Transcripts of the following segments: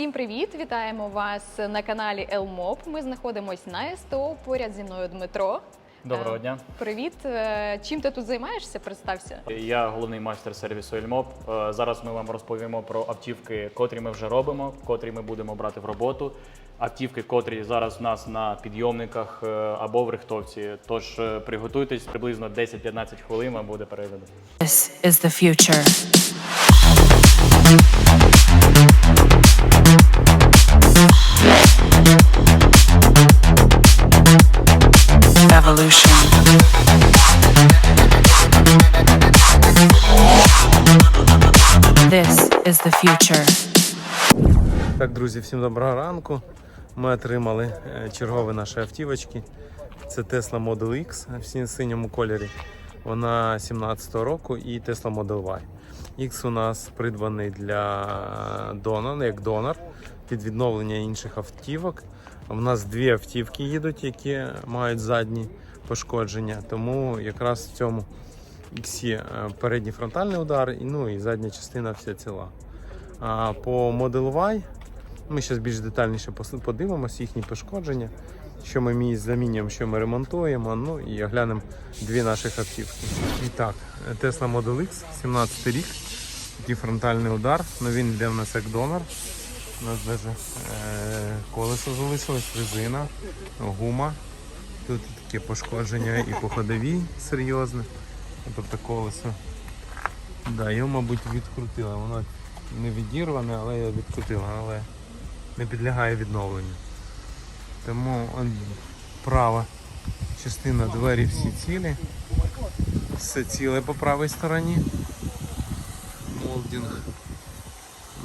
Всім привіт! Вітаємо вас на каналі Елмоп. Ми знаходимося на СТО. Поряд зі мною Дмитро. Доброго Е, дня. Привіт. Е, Чим ти тут займаєшся? Представся. Я головний майстер сервісу Ельмоп. Зараз ми вам розповімо про автівки, котрі ми вже робимо, котрі ми будемо брати в роботу. Автівки, котрі зараз в нас на підйомниках е, або в рихтовці. Тож приготуйтесь приблизно 10-15 хвилин вам буде перегляд. This is the future. Is the future. Так, друзі, всім доброго ранку. Ми отримали е, чергові наші автівочки. Це Tesla Model X в синьому кольорі. Вона 17-го року і Tesla Model Y. X у нас придбаний для донора, як донор під відновлення інших автівок. У нас дві автівки їдуть, які мають задні пошкодження. Тому якраз в цьому X є е, передній фронтальний удар, ну і задня частина вся ціла. А по Model Y ми зараз більш детальніше подивимося їхні пошкодження, що ми замінюємо, що ми ремонтуємо. Ну і оглянемо дві наших автівки. І так, Tesla Model X, 17 рік. Такий фронтальний удар. Ну він йде в нас як донор. У нас навіть е, колесо залишилось, резина, гума. Тут таке пошкодження і по ходовій серйозне. Тобто колесо. Да, його, мабуть, відкрутили. Воно не відірване, але його відкрутили, але не підлягає відновленню. Тому он, права частина двері всі цілі. Все ціле по правій стороні. Молдінг.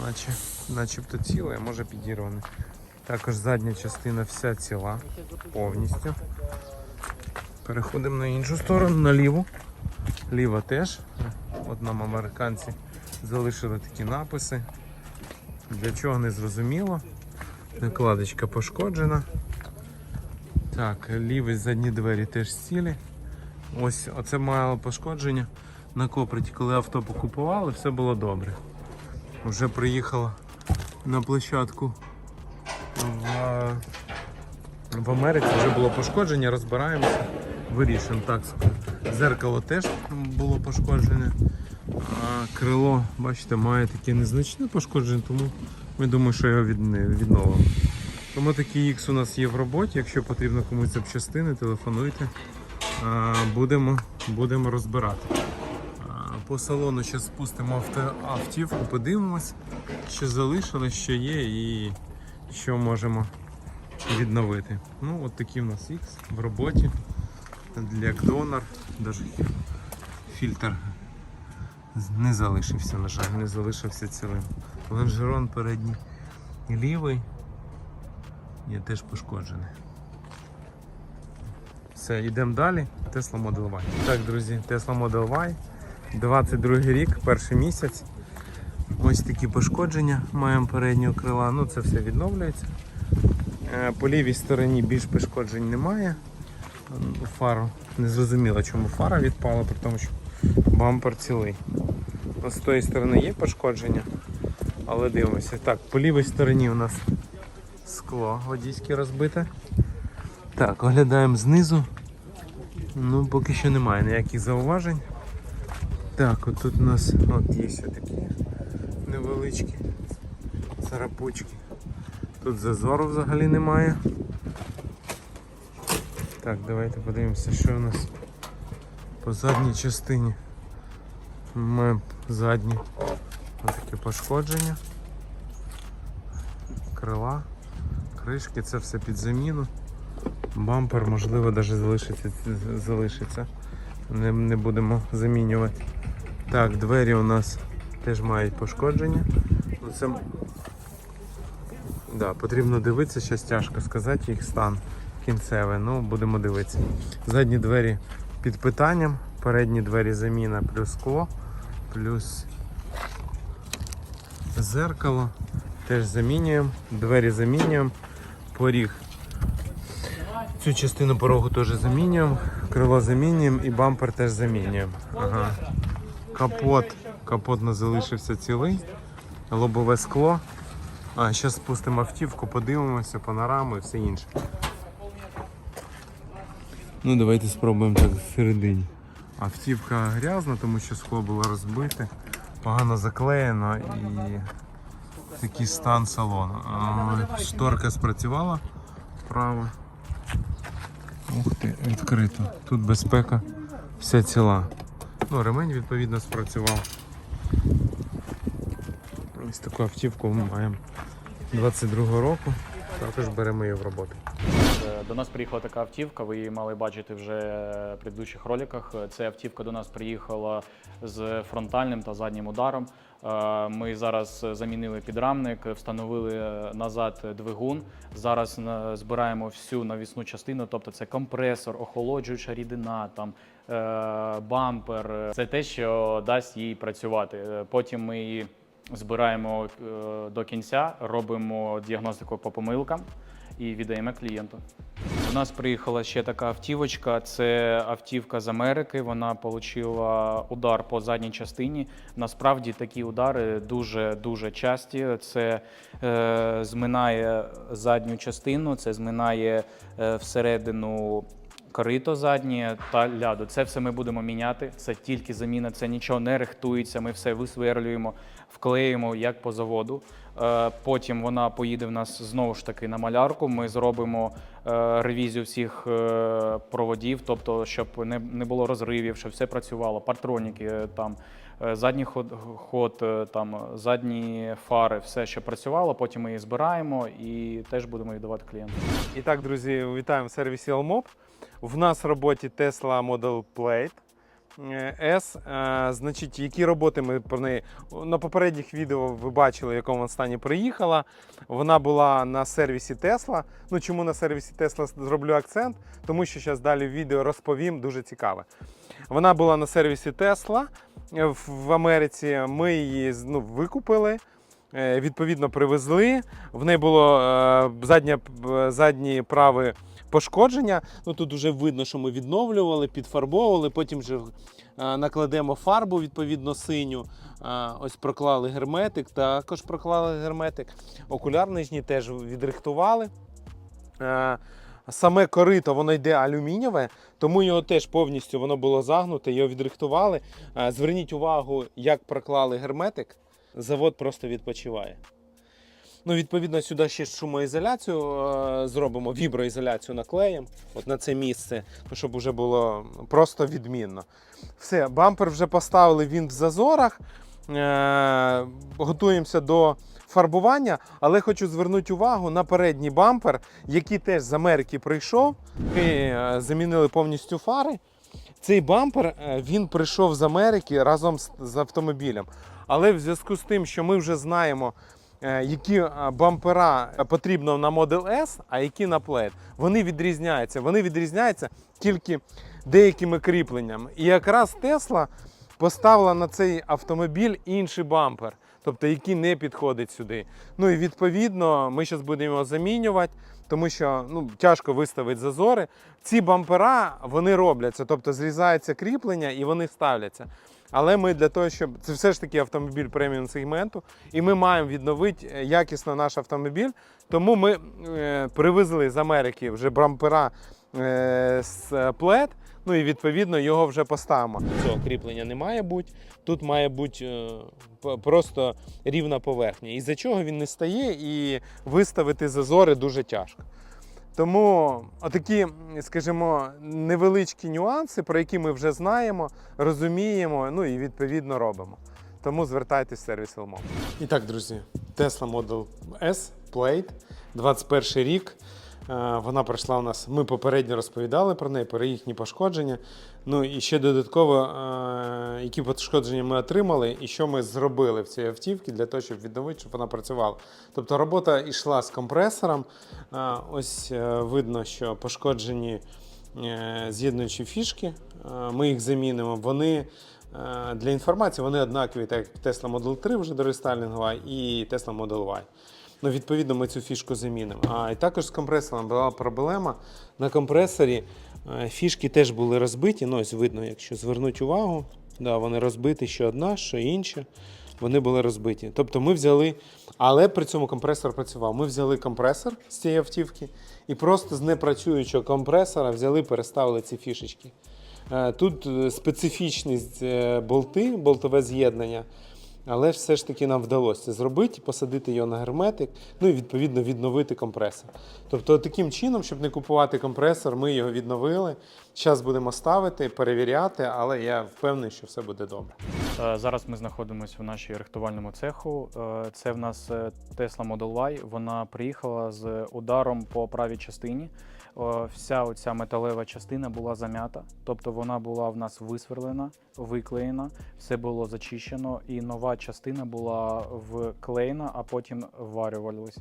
Наче, начебто ціле, може підірване. Також задня частина вся ціла повністю. Переходимо на іншу сторону, на ліву. Ліва теж. От нам американці залишили такі написи. Для чого не зрозуміло. Накладочка пошкоджена. Так, ліві задні двері теж цілі. Ось оце мало пошкодження на коприті. Коли авто покупували, все було добре. Вже приїхала на площадку в, в Америці, вже було пошкодження, розбираємося, вирішимо. Так, зеркало теж було пошкоджене. А крило, бачите, має таке незначне пошкодження, тому ми думаємо, що його відновимо. Тому такий X у нас є в роботі. Якщо потрібно комусь запчастини, телефонуйте. Будемо, будемо розбирати. По салону зараз спустимо автівку, подивимось, що залишилось, що є і що можемо відновити. Ну, от такий у нас X в роботі. Для донор. Даже фільтр не залишився, на жаль, не залишився цілим. Лонжерон передній лівий є теж пошкоджений. Все, йдемо далі. Tesla Model Y. Так, друзі, Tesla Model Y. 22 рік, перший місяць. Ось такі пошкодження маємо переднього крила. Ну це все відновлюється. Е, По лівій стороні більш пошкоджень немає. Фару не зрозуміло, чому фара відпала, при тому, що бампер цілий. Ну, З тої сторони є пошкодження, але дивимося. Так, по лівій стороні у нас скло водійське розбите. Так, оглядаємо знизу. Ну, поки що немає ніяких зауважень. Так, от тут у нас от є такі невеличкі царапучки. Тут зазору взагалі немає. Так, давайте подивимося, що у нас по задній частині. Маємо задні таке пошкодження. Крила, кришки, це все під заміну. Бампер, можливо, навіть залишиться. залишиться. Не, не будемо замінювати. Так, двері у нас теж мають пошкодження. Ну, це... да, потрібно дивитися, зараз тяжко сказати їх стан кінцевий. Ну, будемо дивитися. Задні двері під питанням, передні двері заміна плюс скло, плюс зеркало. Теж замінюємо, двері замінюємо, поріг. Цю частину порогу теж замінюємо, крило замінюємо і бампер теж замінюємо. Ага. Капот. Капот нас залишився цілий. Лобове скло. А, зараз спустимо автівку, подивимося, панораму і все інше. Ну, давайте спробуємо так всередині. Автівка грязна, тому що скло було розбите, погано заклеєно і такий стан салону. Шторка спрацювала вправо. Ух ти, відкрито. Тут безпека вся ціла. Ну, ремень відповідно спрацював. Ось таку автівку ми маємо 22-го року. Також беремо її в роботу. Е, До нас приїхала така автівка, ви її мали бачити вже в предыдущих роликах. Ця автівка до нас приїхала з фронтальним та заднім ударом. Е, Ми зараз замінили підрамник, встановили назад двигун. Зараз збираємо всю навісну частину, тобто це компресор, охолоджуюча рідина, там е, бампер. Це те, що дасть їй працювати. Е, Потім ми її збираємо е, до кінця, робимо діагностику по помилкам і віддаємо клієнту. У нас приїхала ще така автівочка. Це автівка з Америки. Вона отримала удар по задній частині. Насправді такі удари дуже дуже часті. Це е, зминає задню частину, це зминає е, всередину. Корито заднє та ляду. Це все ми будемо міняти. Це тільки заміна, це нічого не рихтується. Ми все висверлюємо, вклеїмо як по заводу. Е, Потім вона поїде в нас знову ж таки на малярку. Ми зробимо е, ревізію всіх е, проводів, тобто, щоб не, було розривів, щоб все працювало. Партроніки там. Задній ход, ход, там задні фари, все, що працювало. Потім ми її збираємо і теж будемо віддавати клієнту. І так, друзі, вітаємо в сервісі Elmop. В нас в роботі Tesla Model Plate S. Е, Значить, які роботи ми про неї на попередніх відео ви бачили, в якому стані приїхала. Вона була на сервісі Tesla. Ну чому на сервісі Tesla зроблю акцент? Тому що зараз далі відео розповім дуже цікаве. Вона була на сервісі Tesla е, в Америці. Ми її ну, викупили. Е, Відповідно, привезли. В неї було е, заднє, е, задні прави пошкодження. Ну тут вже видно, що ми відновлювали, підфарбовували. Потім вже е, накладемо фарбу, відповідно, синю. Е, Ось проклали герметик, також проклали герметик. Окуляр нижній теж відрихтували. Е, Саме корито воно йде алюмінієве, тому його теж повністю воно було загнуте, його відрихтували. Зверніть увагу, як проклали герметик. Завод просто відпочиває. Ну, відповідно, сюди ще шумоізоляцію е, зробимо, віброізоляцію наклеїмо от на це місце, ну, щоб вже було просто відмінно. Все, бампер вже поставили, він в зазорах. Е, готуємося до фарбування, але хочу звернути увагу на передній бампер, який теж з Америки прийшов. Ми е, замінили повністю фари. Цей бампер він прийшов з Америки разом з, автомобілем. Але в зв'язку з тим, що ми вже знаємо, які е, бампера потрібно на Model S, а які на Plaid, вони відрізняються. Вони відрізняються тільки деякими кріпленнями. І якраз Tesla поставила на цей автомобіль інший бампер, тобто який не підходить сюди. Ну і відповідно ми зараз будемо його замінювати, тому що ну, тяжко виставити зазори. Ці бампера вони робляться, тобто зрізається кріплення і вони ставляться. Але ми для того, щоб це все ж таки автомобіль преміум сегменту, і ми маємо відновити е, якісно наш автомобіль. Тому ми е, привезли з Америки вже бампера е, з плед. Ну і відповідно його вже поставимо. Цього кріплення не має бути. Тут має бути просто рівна поверхня. Із-за чого він не стає і виставити зазори дуже тяжко. Тому отакі, скажімо, невеличкі нюанси, про які ми вже знаємо, розуміємо, ну і відповідно робимо. Тому звертайтесь в сервіс Elmo. І так, друзі, Tesla Model S Plate, 21 рік. Е, Вона пройшла у нас. Ми попередньо розповідали про неї, про їхні пошкодження. Ну і ще додатково, е, які пошкодження ми отримали, і що ми зробили в цій автівці для того, щоб відновити, щоб вона працювала. Тобто робота йшла з компресором. Е, Ось е, видно, що пошкоджені з'єднуючі фішки. Ми їх замінимо. Вони для інформації вони однакові, так як Tesla Model 3 вже дорестайлінгова і Tesla Model Y. Ну, відповідно, ми цю фішку замінимо. А і також з компресором була проблема. На компресорі фішки теж були розбиті. Ну, ось видно, якщо звернути увагу, да, вони розбиті що одна, що інша. вони були розбиті. Тобто ми взяли, але при цьому компресор працював. Ми взяли компресор з цієї автівки і просто з непрацюючого компресора взяли, переставили ці фішечки. Е, Тут е, специфічність е, болти, болтове з'єднання. Але все ж таки нам вдалося це зробити, посадити його на герметик, ну і відповідно відновити компресор. Тобто, таким чином, щоб не купувати компресор, ми його відновили. Зараз будемо ставити, перевіряти, але я впевнений, що все буде добре. Е, Зараз ми знаходимося в нашій рихтувальному цеху. Е, Це в нас е, Tesla Model Y. Вона приїхала з ударом по правій частині. Е, Вся оця металева частина була зам'ята, тобто вона була в нас висверлена, виклеєна, все було зачищено, і нова частина була вклеєна, а потім вварювалась.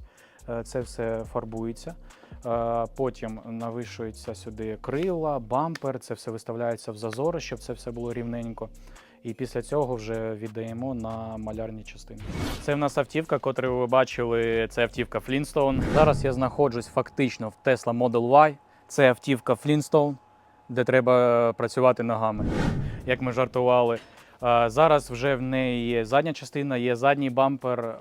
Е, Це все фарбується. Е, Потім навишується сюди крила, бампер, це все виставляється в зазори, щоб це все було рівненько. І після цього вже віддаємо на малярні частини. Це в нас автівка, котру ви бачили. Це автівка Flintstone. Зараз я знаходжусь фактично в Tesla Model Y. Це автівка Flintstone, де треба працювати ногами, як ми жартували. Зараз вже в неї є задня частина, є задній бампер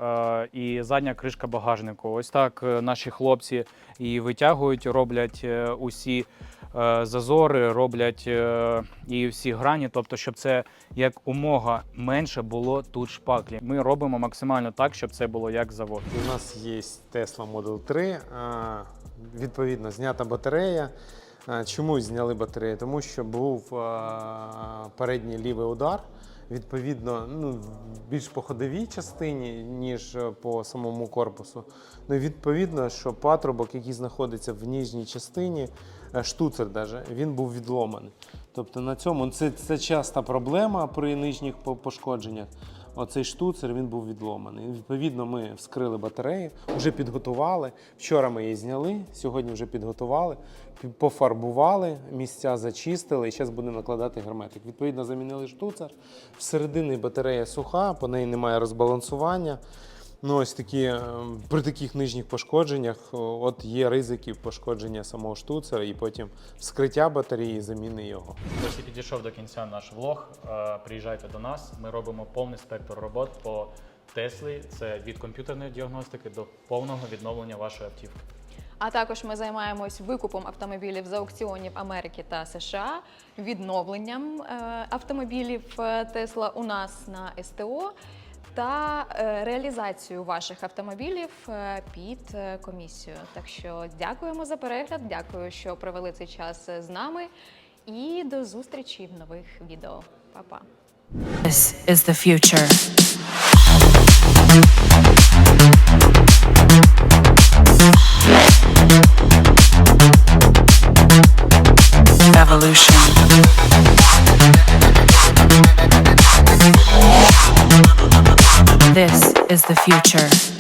і задня кришка багажнику. Ось так е, наші хлопці і витягують, роблять е, усі зазори, роблять е, і всі грані, тобто, щоб це як умога менше було тут шпаклі. Ми робимо максимально так, щоб це було як завод. У нас є Tesla Model 3, відповідно, знята батарея. Чому зняли батарею? Тому що був передній лівий удар. Відповідно, ну, більш по ходовій частині, ніж е, по самому корпусу. Ну, відповідно, що патрубок, який знаходиться в ніжній частині, е, штуцер даже, він був відломаний. Тобто на цьому це, це часта проблема при нижніх пошкодженнях. Оцей штуцер він був відломаний. Відповідно, ми вскрили батарею, вже підготували. Вчора ми її зняли, сьогодні вже підготували, пофарбували, місця зачистили і зараз будемо накладати герметик. Відповідно, замінили штуцер. Всередині батарея суха, по неї немає розбалансування. Ну, ось такі, е, при таких нижніх пошкодженнях от є ризики пошкодження самого штуцера і потім вскриття батареї і заміни його. Ось і підійшов до кінця наш влог. Е, Приїжджайте до нас. Ми робимо повний спектр робот по Теслі. Це від комп'ютерної діагностики до повного відновлення вашої автівки. А також ми займаємось викупом автомобілів з аукціонів Америки та США, відновленням е, автомобілів е, Тесла у нас на СТО та е, реалізацією ваших автомобілів е, під е, комісію. Так що дякуємо за перегляд, дякую, що провели цей час з нами. І до зустрічі в нових відео. Па-па! This is the future. Evolution. This is the future.